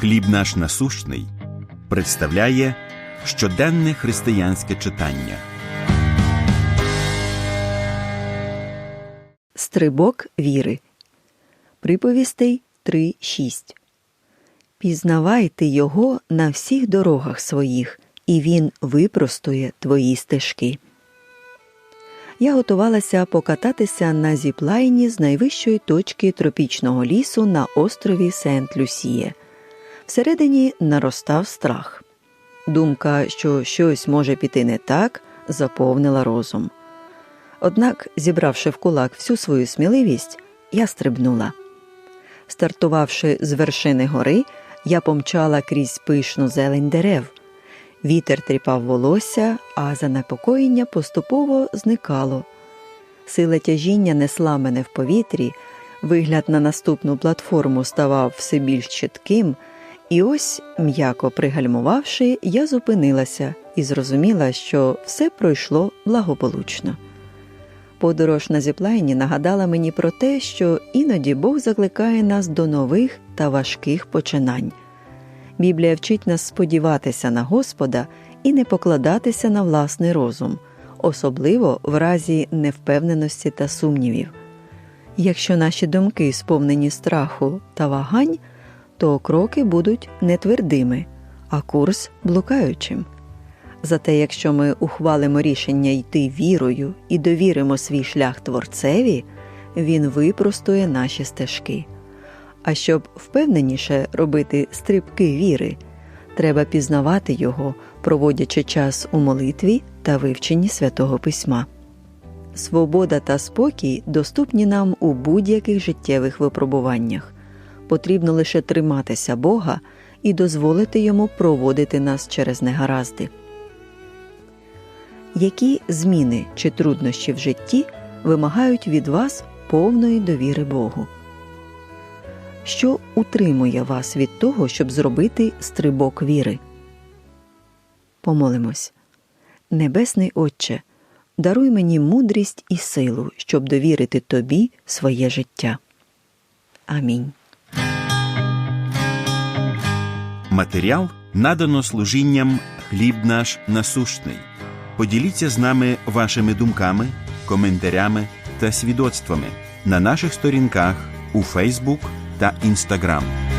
Хліб наш насущний представляє щоденне християнське читання. Стрибок віри. Приповістей 3.6. Пізнавайте його на всіх дорогах своїх, і він випростує твої стежки. Я готувалася покататися на зіплайні з найвищої точки тропічного лісу на острові Сент-Люсіє. Всередині наростав страх. Думка, що щось може піти не так, заповнила розум. Однак, зібравши в кулак всю свою сміливість, я стрибнула. Стартувавши з вершини гори, я помчала крізь пишну зелень дерев. Вітер тріпав волосся, а занепокоєння поступово зникало. Сила тяжіння несла мене в повітрі, вигляд на наступну платформу ставав все більш чітким, і ось, м'яко пригальмувавши, я зупинилася і зрозуміла, що все пройшло благополучно. Подорож на зіплайні нагадала мені про те, що іноді Бог закликає нас до нових та важких починань. Біблія вчить нас сподіватися на Господа і не покладатися на власний розум, особливо в разі невпевненості та сумнівів. Якщо наші думки сповнені страху та вагань, то кроки будуть нетвердими, а курс блукаючим. Зате, якщо ми ухвалимо рішення йти вірою і довіримо свій шлях Творцеві, він випростує наші стежки. А щоб впевненіше робити стрибки віри, треба пізнавати його, проводячи час у молитві та вивченні святого письма. Свобода та спокій доступні нам у будь-яких життєвих випробуваннях. Потрібно лише триматися Бога і дозволити йому проводити нас через негаразди. Які зміни чи труднощі в житті вимагають від вас повної довіри Богу? Що утримує вас від того, щоб зробити стрибок віри? Помолимось. Небесний Отче, даруй мені мудрість і силу, щоб довірити Тобі своє життя. Амінь. Матеріал надано служінням хліб наш насущний. Поділіться з нами вашими думками, коментарями та свідоцтвами на наших сторінках у Фейсбук та Інстаграм.